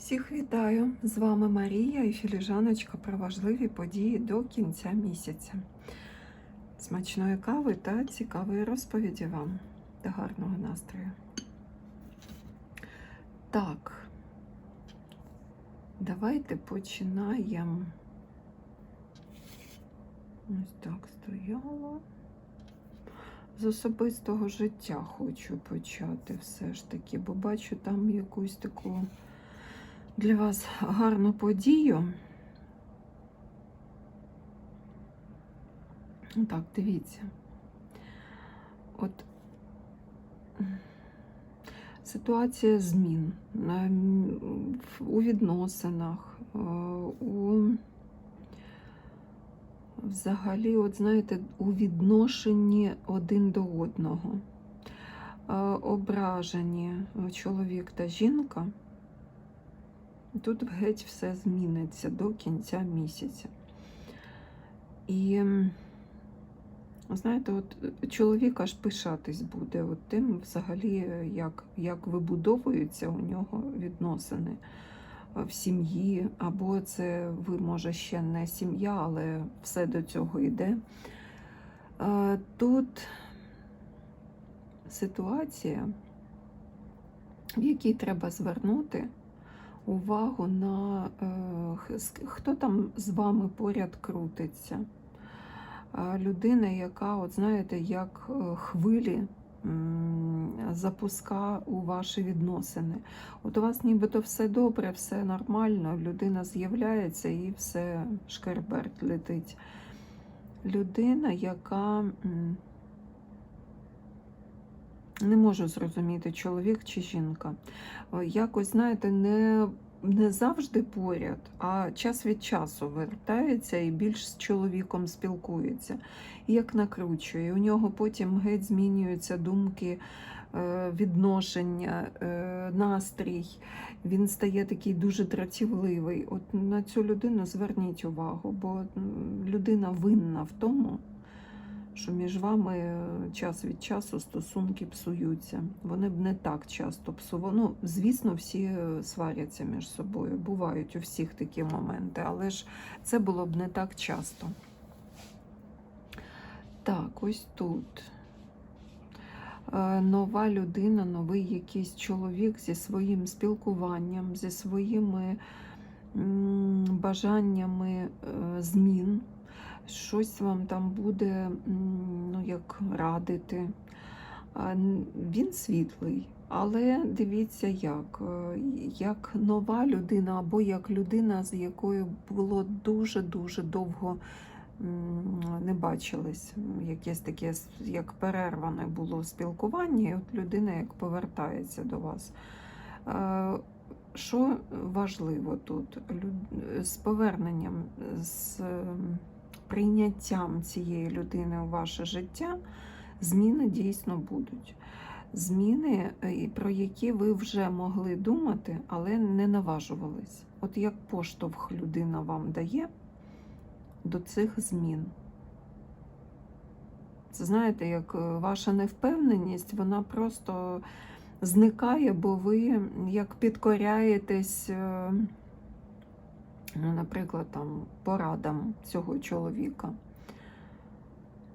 Всіх вітаю! З вами Марія і Філіжаночка про важливі події до кінця місяця. Смачної кави та цікавої розповіді вам та гарного настрою. Так, давайте починаємо. Ось так стояло. З особистого життя хочу почати все ж таки, бо бачу там якусь таку для вас гарну подію. Так, дивіться. От ситуація змін у відносинах, е, у взагалі, от знаєте, у відношенні один до одного. Е, Ображені е, чоловік та жінка. Тут геть все зміниться до кінця місяця. І знаєте, от е, чоловік аж пишатись буде от тим, взагалі, е, як, як вибудовуються у нього відносини е, в сім'ї, або це ви, може, ще не сім'я, але все до цього йде. Тут ситуація, в якій треба звернути увагу на е, хто там з вами поряд крутиться. Е, Людина, яка, от знаєте, як е, хвилі запуска у ваші відносини. От у вас нібито все добре, все нормально, людина з'являється і все шкерберть летить. Людина, яка не можу зрозуміти, чоловік чи жінка. Якось, знаєте, не, не завжди поряд, а час від часу вертається і більш з чоловіком спілкується. І як накручує. У нього потім геть змінюються думки, е, відношення, е, настрій. Він стає такий дуже дратівливий. От на цю людину зверніть увагу, бо людина винна в тому, що між вами е, час від часу стосунки псуються. Вони б не так часто псували. Ну, звісно, всі е, сваряться між собою. Бувають у всіх такі моменти, але ж це було б не так часто. Так, ось тут. Е, Нова людина, новий якийсь чоловік зі своїм спілкуванням, зі своїми бажаннями змін щось вам там буде ну, як радити. Він світлий, але дивіться, як, е, як нова людина, або як людина, з якою було дуже-дуже довго не бачились. Якесь таке, як перерване було спілкування, і от людина як повертається до вас. Е, Що важливо тут? З поверненням, з прийняттям цієї людини у ваше життя зміни дійсно будуть. Зміни, е, про які ви вже могли думати, але не наважувались. От як поштовх людина вам дає до цих змін. Це знаєте, як е, ваша невпевненість, вона просто зникає, бо ви як підкоряєтесь, е, ну, наприклад, там, порадам цього чоловіка.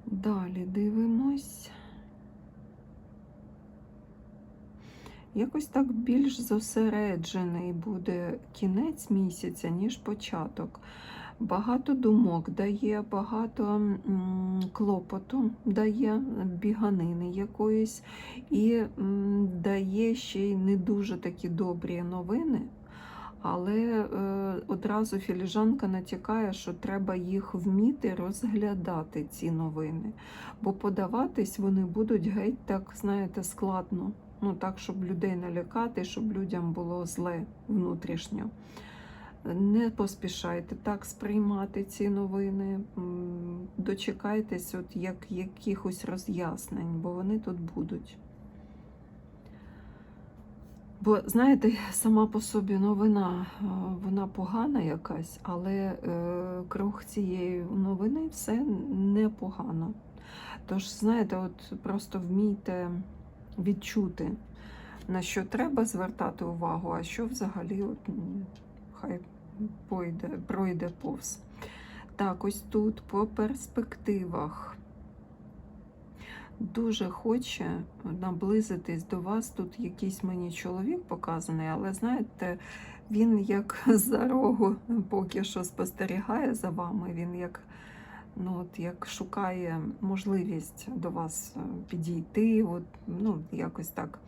Далі дивимось. Якось так більш зосереджений буде кінець місяця, ніж початок. Багато думок дає, багато клопоту дає, біганини якоїсь, і дає ще й не дуже такі добрі новини. Але е, одразу філіжанка натякає, що треба їх вміти розглядати, ці новини. Бо подаватись вони будуть геть так, знаєте, складно. Ну, так, щоб людей налякати, щоб людям було зле внутрішньо. Не поспішайте так сприймати ці новини. Дочекайтесь от як якихось роз'яснень, бо вони тут будуть. Бо, знаєте, сама по собі новина, е, вона погана якась, але е, круг цієї новини все непогано. Тож, знаєте, от просто вмійте відчути на що треба звертати увагу, а що взагалі от, хай пойде, пройде повз. Так, ось тут по перспективах. Дуже хоче наблизитись до вас. Тут якийсь мені чоловік показаний, але знаєте, він як за рогу поки що спостерігає за вами. Він як, ну, от, як шукає можливість до вас е, підійти, от, ну, якось так.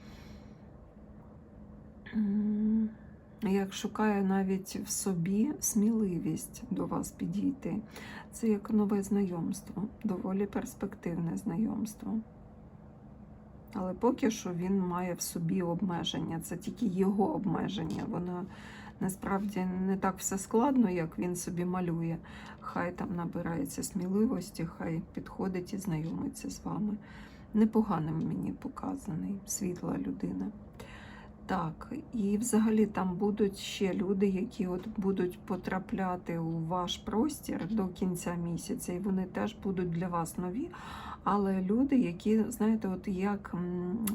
Як шукає навіть в собі сміливість до вас підійти. Це як нове знайомство, доволі перспективне знайомство. Але поки що він має в собі обмеження, це тільки його обмеження. Воно насправді не так все складно, як він собі малює. Хай там набирається сміливості, хай підходить і знайомиться з вами. Непоганим мені показаний, світла людина. Так, і взагалі там будуть ще люди, які от будуть потрапляти у ваш простір до кінця місяця, і вони теж будуть для вас нові. Але люди, які, знаєте, от як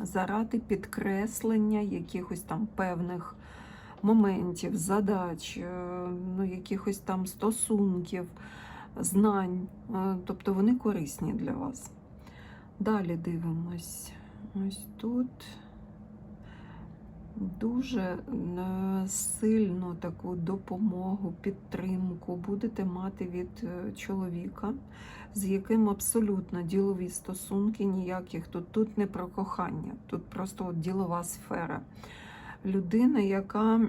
заради підкреслення якихось там певних моментів, задач, е, ну, якихось там стосунків, знань, е, тобто вони корисні для вас. Далі дивимось. Ось тут дуже е, сильну таку допомогу, підтримку будете мати від е, чоловіка, з яким абсолютно ділові стосунки, ніяких тут, тут не про кохання, тут просто от ділова сфера. Людина, яка,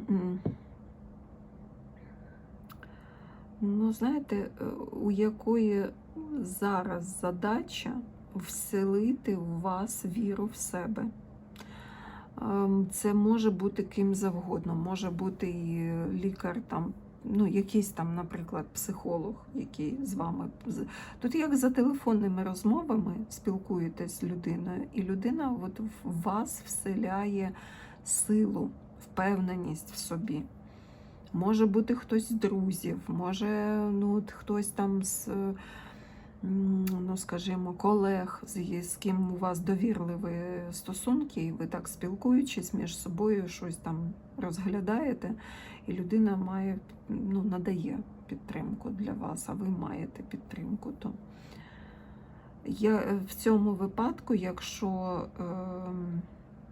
ну, знаєте, е, у якої зараз задача вселити в вас віру в себе. Ем, Це може бути ким завгодно, може бути і лікар, там, ну, якийсь там, наприклад, психолог, який з вами. Тут як за телефонними розмовами спілкуєтесь з людиною, і людина от в вас вселяє силу, впевненість в собі. Може бути хтось з друзів, може ну, хтось там з, ну, скажімо, колег, з, ким у вас довірливі стосунки, і ви так спілкуючись між собою, щось там розглядаєте, і людина має, ну, надає підтримку для вас, а ви маєте підтримку. То я е, в цьому випадку, якщо е,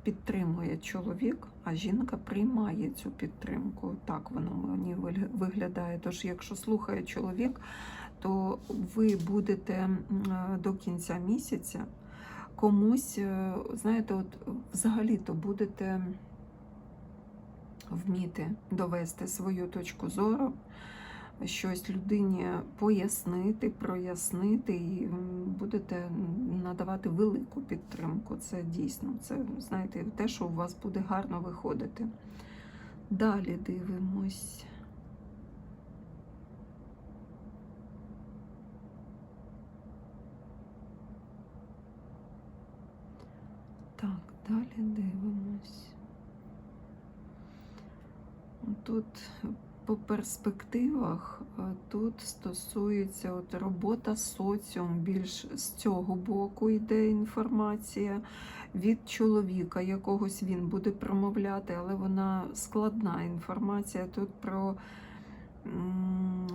підтримує чоловік, а жінка приймає цю підтримку. Так воно мені виглядає. Тож, якщо слухає чоловік, то ви будете е, до кінця місяця комусь, е, знаєте, от взагалі-то будете вміти довести свою точку зору, щось людині пояснити, прояснити, і будете надавати велику підтримку. Це дійсно, це знаєте, те, що у вас буде гарно виходити. Далі дивимось. Так, далі дивимось. Тут по перспективах е, тут стосується от робота соціум, більш з цього боку йде інформація від чоловіка, якогось він буде промовляти, але вона складна інформація тут про,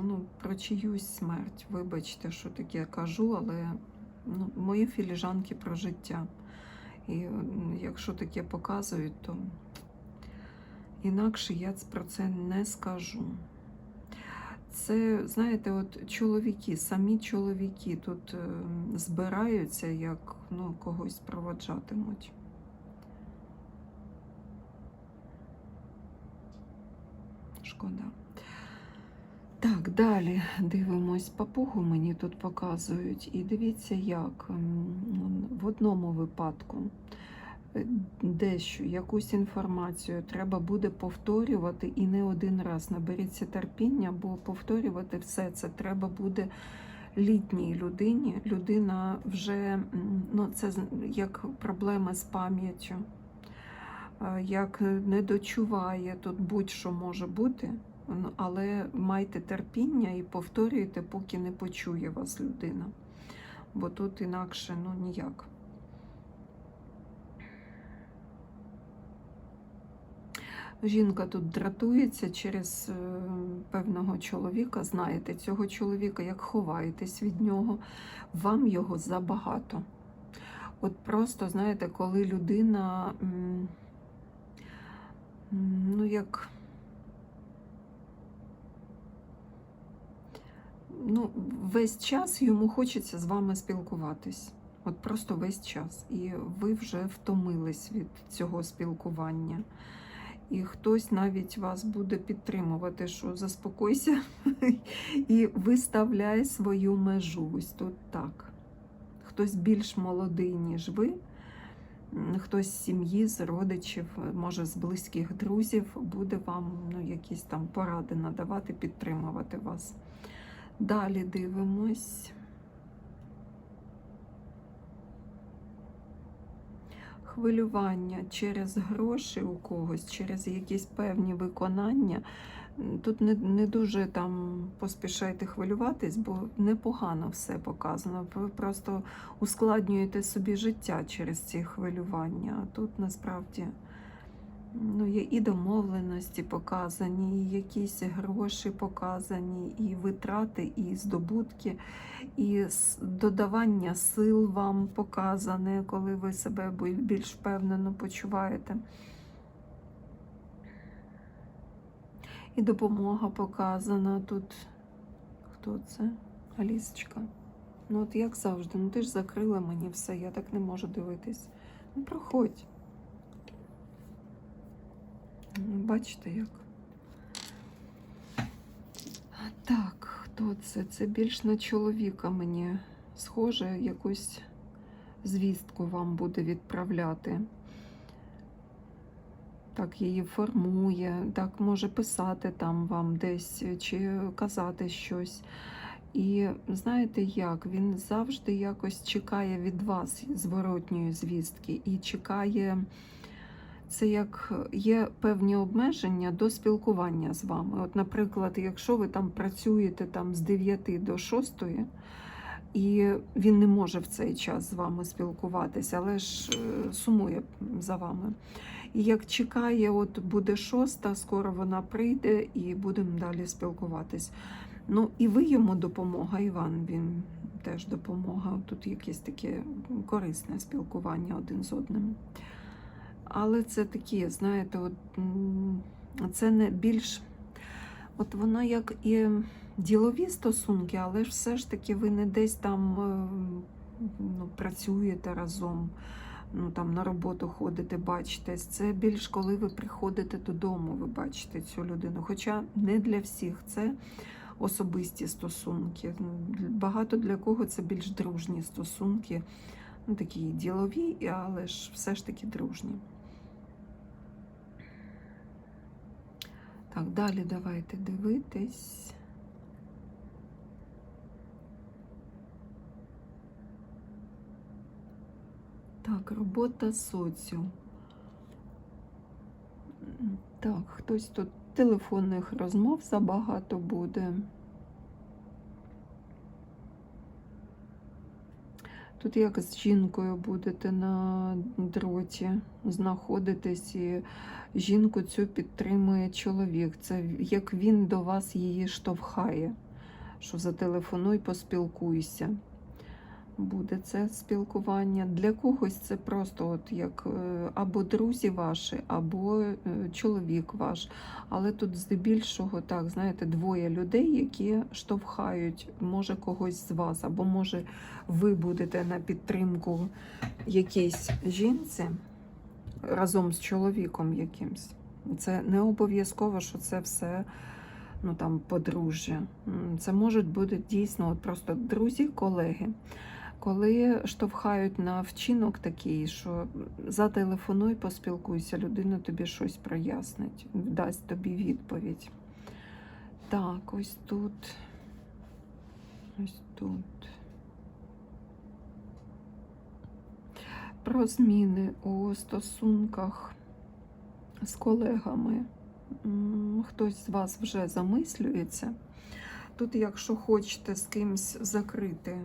ну, про чиюсь смерть. Вибачте, що таке кажу, але ну, мої філіжанки про життя. І якщо таке показують, то інакше я про це не скажу. Це, знаєте, от чоловіки, самі чоловіки тут е, збираються, як ну, когось проводжатимуть. Шкода. Так, далі дивимось. Папугу мені тут показують. І дивіться, як в одному випадку е, дещо, якусь інформацію треба буде повторювати і не один раз. Наберіться терпіння, бо повторювати все це треба буде літній людині. Людина вже ну, це як проблеми з пам'яттю, е, як не дочуває, тут будь-що може бути. Але майте терпіння і повторюйте, поки не почує вас людина. Бо тут інакше ну ніяк. Жінка тут дратується через е, певного чоловіка. Знаєте цього чоловіка, як ховаєтесь від нього, вам його забагато. От просто, знаєте, коли людина, ну як. Ну, весь час йому хочеться з вами спілкуватись. От просто весь час. І ви вже втомились від цього спілкування. І хтось навіть вас буде підтримувати, що заспокойся і виставляй свою межу. Ось тут так. Хтось більш молодий, ніж ви, хтось з сім'ї, з родичів, може з близьких друзів, буде вам ну, якісь там поради надавати, підтримувати вас. Далі дивимось. Хвилювання через гроші у когось, через якісь певні виконання. Тут не, не дуже там поспішайте хвилюватись, бо непогано все показано. Ви просто ускладнюєте собі життя через ці хвилювання. А тут насправді ну, є і домовленості показані, і якісь гроші показані, і витрати, і здобутки, і додавання сил вам показане, коли ви себе більш впевнено почуваєте. І допомога показана тут. Хто це? Алісочка. Ну, от як завжди, ну ти ж закрила мені все, я так не можу дивитись. Ну, проходь. Бачите як. Так, хто це? Це більш на чоловіка мені схоже, якусь звістку вам буде відправляти. Так, її формує, так може писати там вам десь чи казати щось. І знаєте як? Він завжди якось чекає від вас зворотньої звістки і чекає. Це як є певні обмеження до спілкування з вами. От, наприклад, якщо ви там працюєте там з 9 до 6, і він не може в цей час з вами спілкуватися, але ж е, сумує за вами. І як чекає, от буде шоста, скоро вона прийде і будемо далі спілкуватись. Ну і ви йому допомога, Іван, він теж допомога. Тут якесь таке корисне спілкування один з одним. Але це такі, знаєте, от, це не більш. От воно як і ділові стосунки, але ж все ж таки ви не десь там е, ну, працюєте разом, ну там на роботу ходите, бачитесь. Це більш коли ви приходите додому, ви бачите цю людину. Хоча не для всіх це особисті стосунки. Багато для кого це більш дружні стосунки, ну такі ділові, але ж все ж таки дружні. Так, далі давайте дивитись. Так, робота соціум. Так, хтось тут телефонних розмов забагато буде. Тут як з жінкою будете на дроті знаходитись, і жінку цю підтримує чоловік. Це як він до вас її штовхає, що зателефонуй, поспілкуйся. Буде це спілкування. Для когось це просто от як е, або друзі ваші, або е, чоловік ваш. Але тут здебільшого, так, знаєте, двоє людей, які штовхають, може, когось з вас, або може ви будете на підтримку якійсь жінці разом з чоловіком якимсь. Це не обов'язково, що це все ну, там, подружжя. Це можуть бути дійсно от просто друзі, колеги. Коли штовхають на вчинок такий, що зателефонуй, поспілкуйся, людина тобі щось прояснить, дасть тобі відповідь. Так, ось тут. Ось тут. Про зміни у стосунках з колегами. Хтось з вас вже замислюється. Тут, якщо хочете з кимсь закрити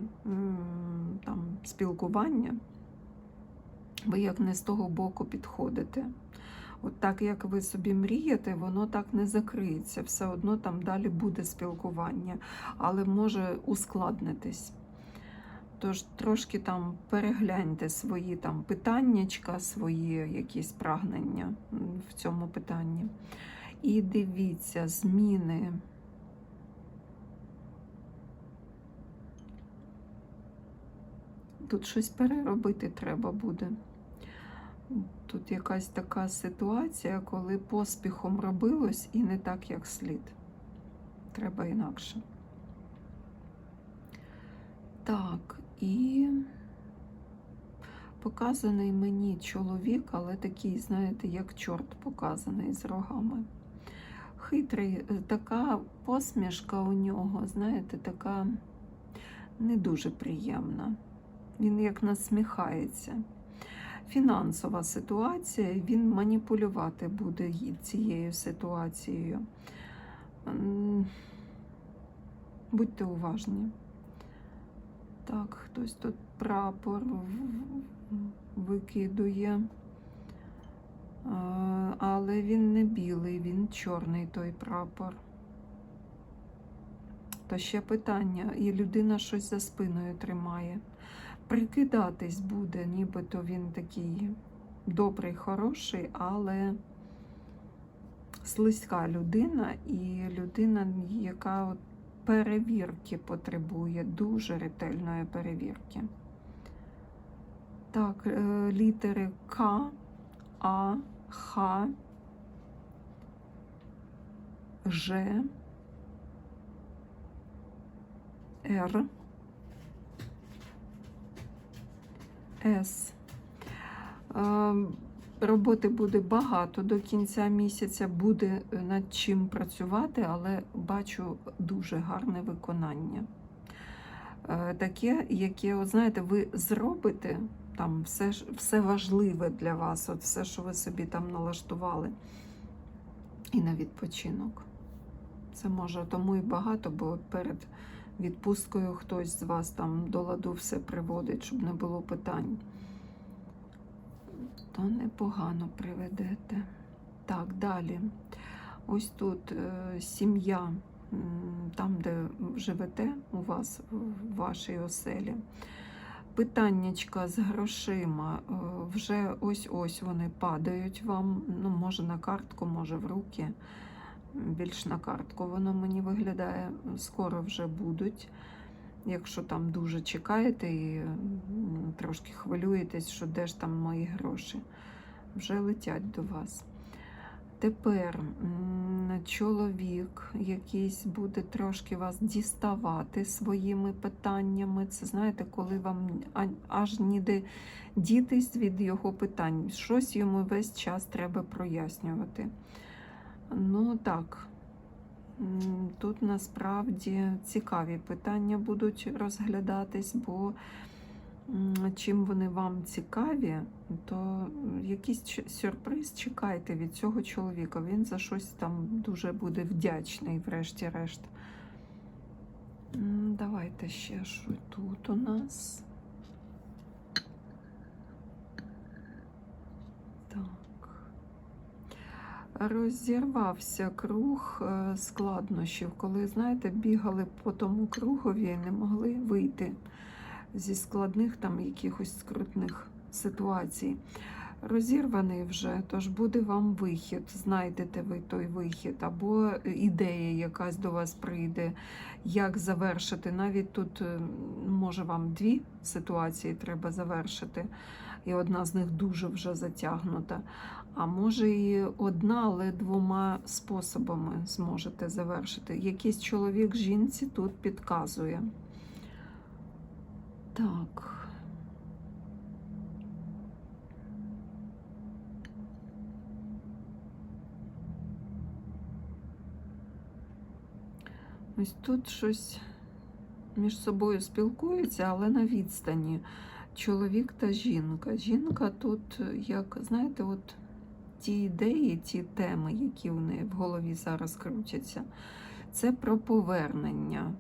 там, спілкування, ви як не з того боку підходите. От так як ви собі мрієте, воно так не закриється. Все одно там далі буде спілкування, але може ускладнитись. Тож трошки там перегляньте свої там питаннячка, свої якісь прагнення в цьому питанні. І дивіться, зміни. Тут щось переробити треба буде. Тут якась така ситуація, коли поспіхом робилось і не так, як слід. Треба інакше. Так, і показаний мені чоловік, але такий, знаєте, як чорт показаний з рогами. Хитрий, е, така посмішка у нього, знаєте, така не дуже приємна. Він як насміхається. Фінансова ситуація, він маніпулювати буде цією ситуацією. Будьте уважні. Так, хтось тут прапор викидує. Але він не білий, він чорний той прапор. То ще питання, і людина щось за спиною тримає. Прикидатись буде, нібито він такий добрий, хороший, але слизька людина і людина, яка от перевірки потребує, дуже ретельної перевірки. Так, е, літери К, А, Х, Ж, Р, С. Е, Роботи буде багато до кінця місяця, буде е, над чим працювати, але бачу дуже гарне виконання. Е, Таке, яке, от знаєте, ви зробите там все, все важливе для вас, от все, що ви собі там налаштували, і на відпочинок. Це може тому і багато, бо перед відпусткою хтось з вас там до ладу все приводить, щоб не було питань. То непогано приведете. Так, далі. Ось тут е, сім'я, там, де живете у вас в вашій оселі. Питаннячка з грошима. е, Вже ось-ось вони падають вам. Ну, може на картку, може в руки. Більш на картку воно мені виглядає. Скоро вже будуть. Якщо там дуже чекаєте і трошки хвилюєтесь, що де ж там мої гроші, вже летять до вас. Тепер чоловік якийсь буде трошки вас діставати своїми питаннями. Це знаєте, коли вам аж ніде дітись від його питань. Щось йому весь час треба прояснювати. Ну так, Тут насправді цікаві питання будуть розглядатись, бо чим вони вам цікаві, то якийсь сюрприз чекайте від цього чоловіка. Він за щось там дуже буде вдячний, врешті-решт. Давайте ще що тут у нас. Так. Розірвався круг е, складнощів, коли, знаєте, бігали по тому кругові і не могли вийти зі складних там якихось скрутних ситуацій. Розірваний вже, тож буде вам вихід, знайдете ви той вихід, або ідея якась до вас прийде, як завершити. Навіть тут е, може вам дві ситуації треба завершити, і одна з них дуже вже затягнута. А може і одна, але двома способами зможете завершити. Якийсь чоловік жінці тут підказує. Так. Ось тут щось між собою спілкуються, але на відстані. Чоловік та жінка. Жінка тут, як, знаєте, от ті ідеї, ті теми, які в неї в голові зараз крутяться, це про повернення.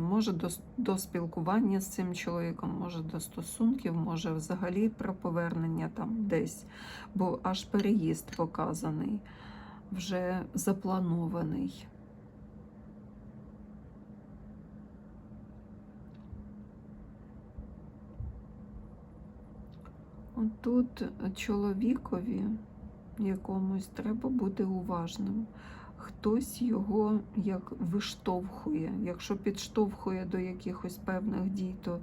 Може до, до спілкування з цим чоловіком, може до стосунків, може взагалі про повернення там десь, бо аж переїзд показаний, вже запланований. Тут чоловікові якомусь треба бути уважним. Хтось його як виштовхує. Якщо підштовхує до якихось певних дій, то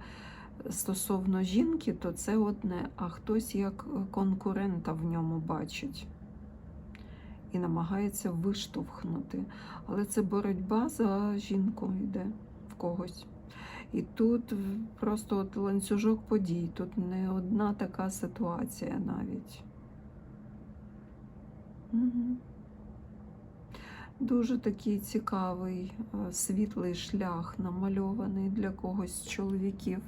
стосовно жінки, то це одне, а хтось як конкурента в ньому бачить і намагається виштовхнути. Але це боротьба за жінку йде в когось. І тут просто от ланцюжок подій, тут не одна така ситуація навіть. Угу. Дуже такий цікавий, е, світлий шлях намальований для когось з чоловіків.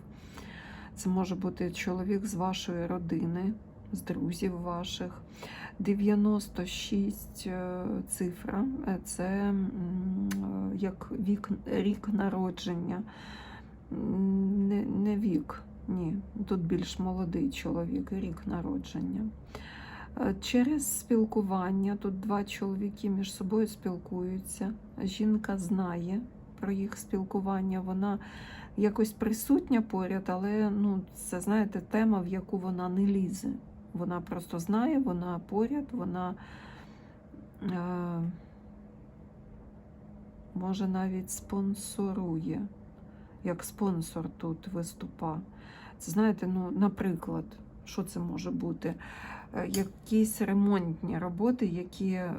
Це може бути чоловік з вашої родини, з друзів ваших. 96 е, цифра е, це як вік, рік народження. Не, не вік, ні. Тут більш молодий чоловік, рік народження. Е, Через спілкування тут два чоловіки між собою спілкуються. Жінка знає про їх спілкування, вона якось присутня поряд, але ну, це знаєте, тема, в яку вона не лізе. Вона просто знає, вона поряд, вона е, може навіть спонсорує, як спонсор тут виступа. Це знаєте, ну, наприклад, що це може бути? Е, Якісь ремонтні роботи, які е,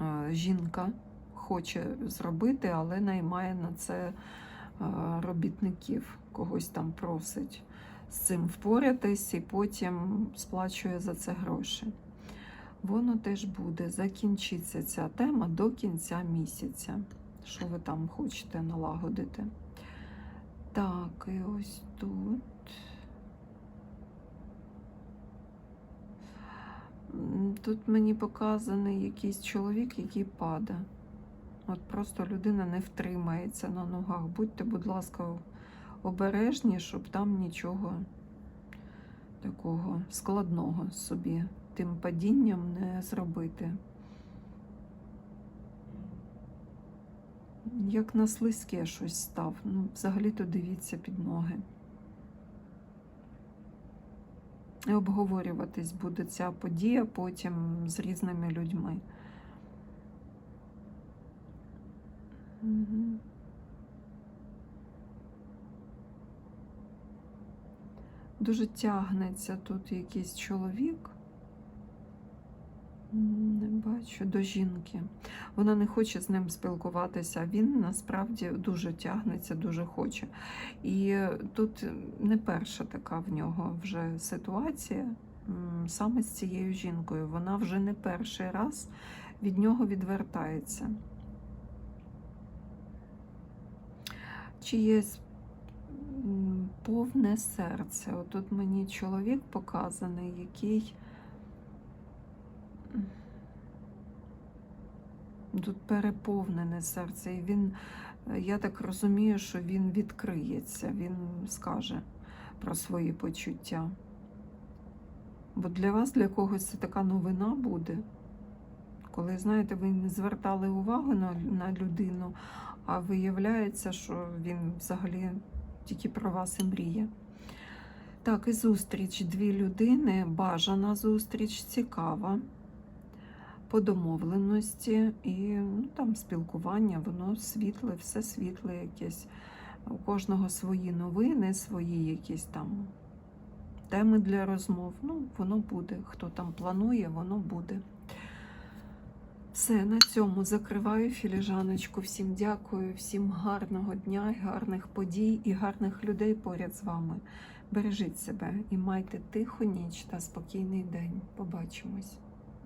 е, жінка хоче зробити, але наймає на це е, робітників, когось там просить з цим впоратись і потім сплачує за це гроші. Воно теж буде. Закінчиться ця тема до кінця місяця. Що ви там хочете налагодити? Так, і ось тут. Тут мені показаний якийсь чоловік, який падає. От просто людина не втримається на ногах. Будьте, будь ласка, обережні, щоб там нічого такого складного собі тим падінням не зробити. Як на слизьке щось став. Ну, взагалі-то дивіться під ноги. І обговорюватись буде ця подія потім з різними людьми. Мгм. Дуже тягнеться тут якийсь чоловік. Не бачу до жінки. Вона не хоче з ним спілкуватися. Він насправді дуже тягнеться, дуже хоче. І тут не перша така в нього вже ситуація саме з цією жінкою. Вона вже не перший раз від нього відвертається. Чиєсь м, повне серце. Отут мені чоловік показаний, який. Тут переповнене серце, і він, я так розумію, що він відкриється, він скаже про свої почуття. Бо для вас, для когось це така новина буде. Коли, знаєте, ви не звертали увагу на, на людину, а виявляється, що він взагалі тільки про вас і мріє. Так, і зустріч дві людини, бажана зустріч, цікава, по домовленості, і ну, там спілкування, воно світле, все світле якесь. У кожного свої новини, свої якісь там теми для розмов. Ну, воно буде. Хто там планує, воно буде. Все, на цьому закриваю філіжаночку. Всім дякую, всім гарного дня, гарних подій і гарних людей поряд з вами. Бережіть себе і майте тиху ніч та спокійний день. Побачимось.